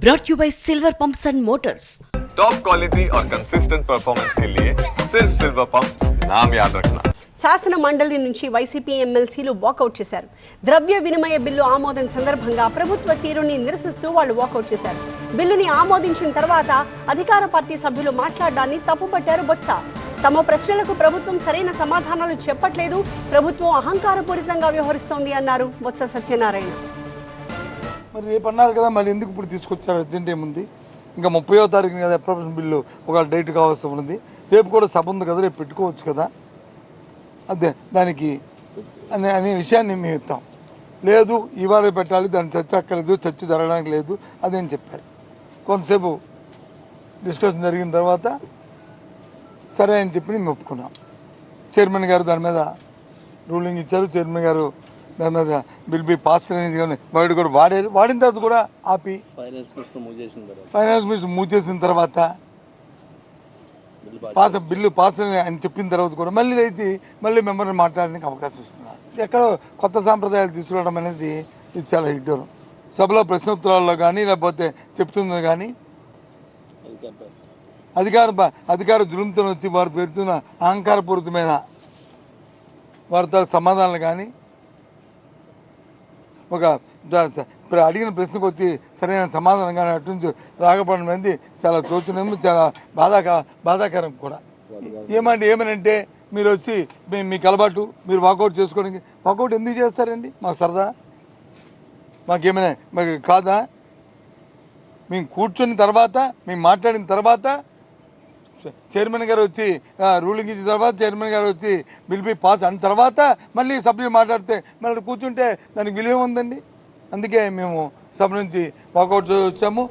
brought you by Silver Pumps and Motors. Top quality और consistent performance के लिए सिर्फ सिल्वर पंप नाम याद रखना శాసన మండలి నుంచి వైసీపీ ఎమ్మెల్సీలు వాకౌట్ చేశారు ద్రవ్య వినిమయ బిల్లు ఆమోదం సందర్భంగా ప్రభుత్వ తీరుని నిరసిస్తూ వాళ్ళు వాకౌట్ చేశారు బిల్లుని ఆమోదించిన తర్వాత అధికార పార్టీ సభ్యులు మాట్లాడడాన్ని తప్పుపట్టారు బొత్స తమ ప్రశ్నలకు ప్రభుత్వం సరైన సమాధానాలు చెప్పట్లేదు ప్రభుత్వం అహంకారపూరితంగా వ్యవహరిస్తోంది అన్నారు బొత్స సత్యనారాయణ మరి రేపు అన్నారు కదా మళ్ళీ ఎందుకు ఇప్పుడు తీసుకొచ్చారు? అర్జెంట్ ఏముంది? ఇంకా ముప్పయో తారీఖున కదా అప్రూవల్ బిల్లు ఒక డేట్ కావాల్సి ఉంది. రేపు కూడా సభ ఉంది కదా రేపు పెట్టుకోవచ్చు కదా? అదే దానికి అనే అనే విషయాన్ని మేము ఇస్తాం లేదు ఇవాళ పెట్టాలి దాని చర్చ అక్కర్లేదు చర్చ జరగడానికి లేదు అదేం చెప్పారు. కొంతసేపు డిస్కషన్ జరిగిన తర్వాత సరే అని చెప్పి మేము ఒప్పుకున్నాం. చైర్మన్ గారు దాని మీద రూలింగ్ ఇచ్చారు. చైర్మన్ గారు దాని మీద బిల్ బి పాస్ అనేది కానీ వాడు కూడా వాడారు వాడిన తర్వాత కూడా ఆపి. ఫైనాన్స్ మినిస్టర్ మూవ్ చేసిన తర్వాత. ఫైనాన్స్ మినిస్టర్ మూవ్ చేసిన తర్వాత బిల్లు పాస్ బిల్లు పాస్ అని చెప్పిన తర్వాత కూడా మళ్ళీ అయితే మళ్ళీ మెంబర్ని మాట్లాడడానికి అవకాశం ఇస్తున్నారు. ఎక్కడో కొత్త సాంప్రదాయాలు తీసుకురావడం అనేది ఇది చాలా హిడ్డూరం సభలో ప్రశ్నోత్తరాల్లో కానీ లేకపోతే చెప్తుంది కానీ అధికార అధికార దురంతో వచ్చి వారు పెడుతున్న అహంకారపూరితమైన వారితో సమాధానాలు కానీ ఒక ఇప్పుడు అడిగిన ప్రశ్నకు వచ్చి సరైన సమాధానం కానీ అటు నుంచి రాకపోవడం అనేది చాలా శోచనీయం చాలా బాధాక బాధాకరం కూడా. ఏమంటే ఏమనంటే మీరు వచ్చి మీ మీకు అలవాటు మీరు వాకౌట్ చేసుకోవడానికి వాకౌట్ ఎందుకు చేస్తారండి? మాకు సరదా? మాకేమైనా మాకు కాదా? మేము కూర్చున్న తర్వాత మేము మాట్లాడిన తర్వాత చైర్మన్ గారు వచ్చి రూలింగ్ ఇచ్చిన తర్వాత చైర్మన్ గారు వచ్చి బిల్ బి పాస్ అయిన తర్వాత మళ్ళీ సభ్యులు మాట్లాడితే మళ్ళీ కూర్చుంటే దానికి విలువ ఉందండి అందుకే మేము సభ నుంచి వాకౌట్ వచ్చాము.